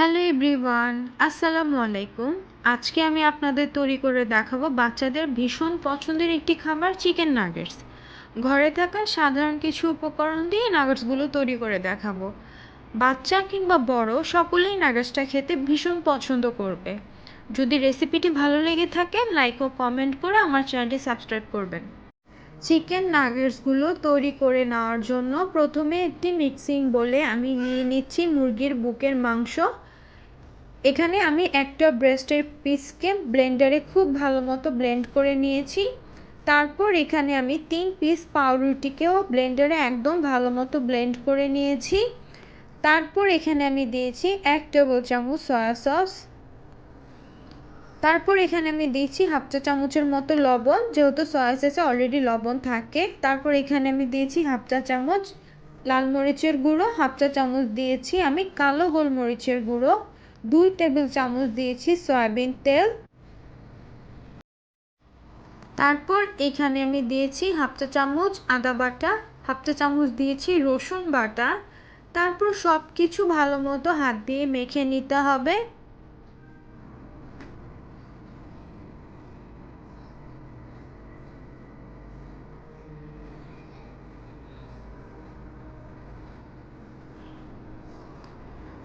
Hello everyone, আসসালামু আলাইকুম। আজকে আমি আপনাদের তৈরি করে দেখাবো বাচ্চাদের ভীষণ পছন্দের একটি খাবার, চিকেন নাগেটস ঘরে থাকা সাধারণ কিছু উপকরণ দিয়ে নাগেটসগুলো তৈরি করে দেখাবো। বাচ্চা কিংবা বড় সকলেই নাগেটসটা খেতে ভীষণ পছন্দ করবে। যদি রেসিপিটি ভালো লেগে থাকে লাইক ও কমেন্ট করে আমার চ্যানেলটি সাবস্ক্রাইব করবেন। চিকেন নাগেটসগুলো তৈরি করে নেওয়ার জন্য প্রথমে একটি মিক্সিং বলে আমি নিয়ে নিচ্ছি মুরগির বুকের মাংস। এখানে আমি একটা ব্রেস্টের পিসকে ব্লেন্ডারে খুব ভালো মতো ব্লেন্ড করে নিয়েছি। তারপর এখানে আমি তিন পিস পাউরুটিকেও ব্লেন্ডারে একদম ভালো মতো ব্লেন্ড করে নিয়েছি। তারপর এখানে আমি দিয়েছি এক টেবিল চামচ সয়া সস তারপর এখানে আমি দিয়েছি হাফ চা চামচের মতো লবণ, যেহেতু সয়া সসে অলরেডি লবণ থাকে। তারপর এখানে আমি দিয়েছি হাফ চা চামচ লাল মরিচের গুঁড়ো হাফ চা চামচ দিয়েছি আমি কালো গোলমরিচের গুঁড়ো। দুই টেবিল চামচ দিয়েছি সয়াবিন তেল। তারপর এখানে আমি দিয়েছি হাফ চা চামচ আদা বাটা, হাফ চা চামচ দিয়েছি রসুন বাটা। তারপর সব কিছু ভালো মতো হাত দিয়ে মেখে নিতে হবে।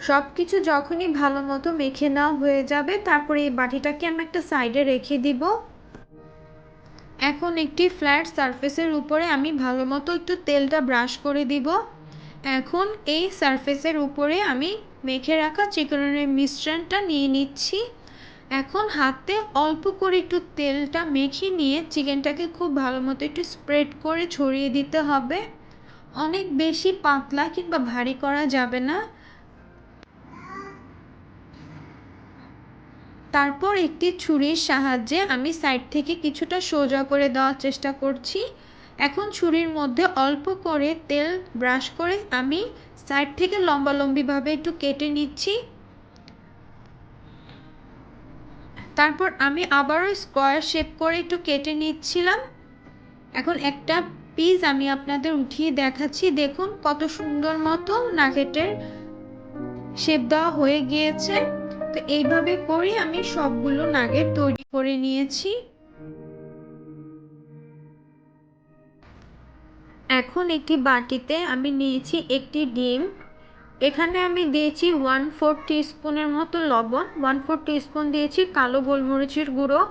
সব কিছু যখনই ভালো মতো মেখে নেওয়া হয়ে যাবে, তারপরে এই বাটিটাকে আমি একটা সাইডে রেখে দিব। এখন একটি ফ্ল্যাট সারফেসের উপরে আমি ভালো মতো একটু তেলটা ব্রাশ করে দিব। এখন এই সারফেসের উপরে আমি মেখে রাখা চিকেনের মিশ্রণটা নিয়ে নিচ্ছি। এখন হাতে অল্প করে একটু তেলটা মেখে নিয়ে চিকেনটাকে খুব ভালো মতো একটু স্প্রেড করে ছড়িয়ে দিতে হবে। অনেক বেশি পাতলা কিংবা ভারী করা যাবে না। তারপর একটি ছুরির সাহায্যে আমি সাইড থেকে কিছুটা সোজা করে দেওয়ার চেষ্টা করছি। এখন ছুরির মধ্যে অল্প করে তেল ব্রাশ করে আমি সাইড থেকে লম্বালম্বিভাবে একটু কেটে নিচ্ছি। তারপর আমি আবারও স্কোয়ার শেপ করে একটু কেটে নিচ্ছিলাম। এখন একটা পিস আমি আপনাদের উঠিয়ে দেখাচ্ছি। দেখুন কত সুন্দর মতো নাগেটের শেপ দেওয়া হয়ে গিয়েছে। তো এইভাবে করে আমি সবগুলো নাগেট তৈরি করে নিয়েছি। এখন একটি বাটিতে আমি নিয়েছি একটি ডিম। এখানে আমি দিয়েছি ওয়ান ফোর স্পুনের মতো লবণ। ওয়ান ফোর স্পুন দিয়েছি কালো গোলমরিচের গুঁড়ো।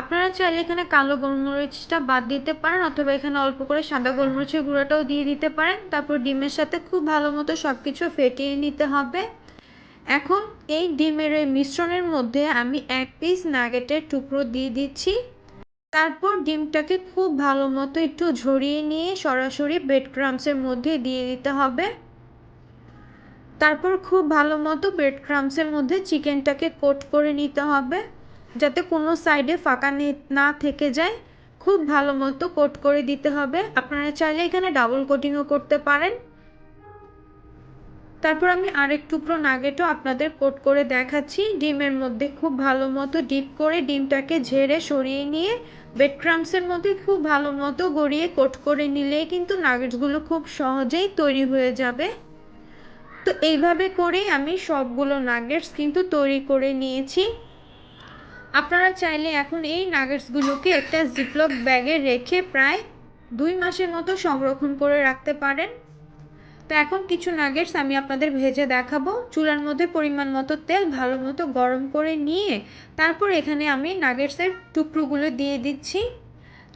আপনারা চাইলে এখানে কালো গোলমরিচটা বাদ দিতে পারেন অথবা এখানে অল্প করে সাদা গোলমরিচের গুঁড়োটাও দিয়ে দিতে পারেন। তারপর ডিমের সাথে খুব ভালো মতো সব কিছু ফেটিয়ে নিতে হবে। এখন এই ডিমের এই মিশ্রণের মধ্যে আমি এক পিস নাগেটের টুকরো দিয়ে দিচ্ছি। তারপর ডিমটাকে খুব ভালো মতো একটু ঝরিয়ে নিয়ে সরাসরি ব্রেড ক্রামসের মধ্যে দিয়ে দিতে হবে। তারপর খুব ভালো মতো ব্রেড ক্রামসের মধ্যে চিকেনটাকে কোট করে নিতে হবে, যাতে কোনো সাইডে ফাঁকা না থেকে যায়। খুব ভালো মতো কোট করে দিতে হবে। আপনারা চাইলে এখানে ডাবল কোটিংও করতে পারেন। তারপর আমি আরেক টুকরো নাগেটও আপনাদের কোট করে দেখাচ্ছি। ডিমের মধ্যে খুব ভালো মতো ডিপ করে ডিমটাকে ঝেড়ে সরিয়ে নিয়ে বেড ক্রামসের মধ্যে খুব ভালো মতো গড়িয়ে কোট করে নিলেই কিন্তু নাগেটসগুলো খুব সহজেই তৈরি হয়ে যাবে। তো এইভাবে করেই আমি সবগুলো নাগেটস কিন্তু তৈরি করে নিয়েছি। আপনারা চাইলে এখন এই নাগেটসগুলোকে একটা জিপলক ব্যাগে রেখে প্রায় দুই মাসের মতো সংরক্ষণ করে রাখতে পারেন। তো এখন কিছু নাগেটস আমি আপনাদের ভেজে দেখাবো। চুলার মধ্যে পরিমাণ মতো তেল, ভালো মতো গরম করে নিয়ে তারপর এখানে আমি নাগেটসের টুকরোগুলো দিয়ে দিচ্ছি।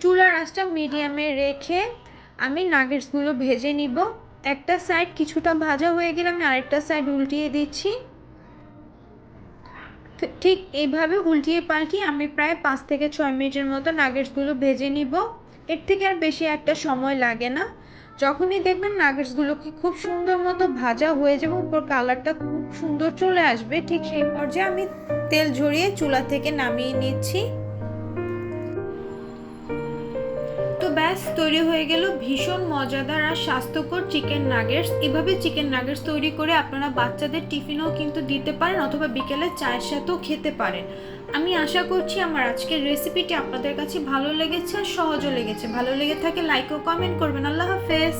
চুলার আঁচটা মিডিয়ামে রেখে আমি নাগেটসগুলো ভেজে নিব। একটা সাইড কিছুটা ভাজা হয়ে গেলে আমি আরেকটা সাইড উল্টিয়ে দিচ্ছি। ঠিক এইভাবে উল্টিয়ে পাল্টিয়ে আমি প্রায় পাঁচ থেকে ছয় মিনিটের মতো নাগেটসগুলো ভেজে নিব। এর থেকে আর বেশি একটা সময় লাগে না। যখনই দেখবেন নাগেটসগুলোকে খুব সুন্দর মতো ভাজা হয়ে যাবে, উপর কালারটা খুব সুন্দর চলে আসবে, ঠিক সেই পর্যায়ে আমি তেল ঝরিয়ে চুলা থেকে নামিয়ে নিচ্ছি। ব্যাস, তৈরি হয়ে গেল ভীষণ মজাদার আর স্বাস্থ্যকর চিকেন নাগেটস এভাবে চিকেন নাগেটস তৈরি করে আপনারা বাচ্চাদের টিফিনও কিন্তু দিতে পারেন অথবা বিকেলে চায়ের সাথেও খেতে পারেন। আমি আশা করছি আমার আজকের রেসিপিটি আপনাদের কাছে ভালো লেগেছে আর সহজও লেগেছে। ভালো লেগে থাকে লাইক ও কমেন্ট করবেন। আল্লাহ হাফেজ।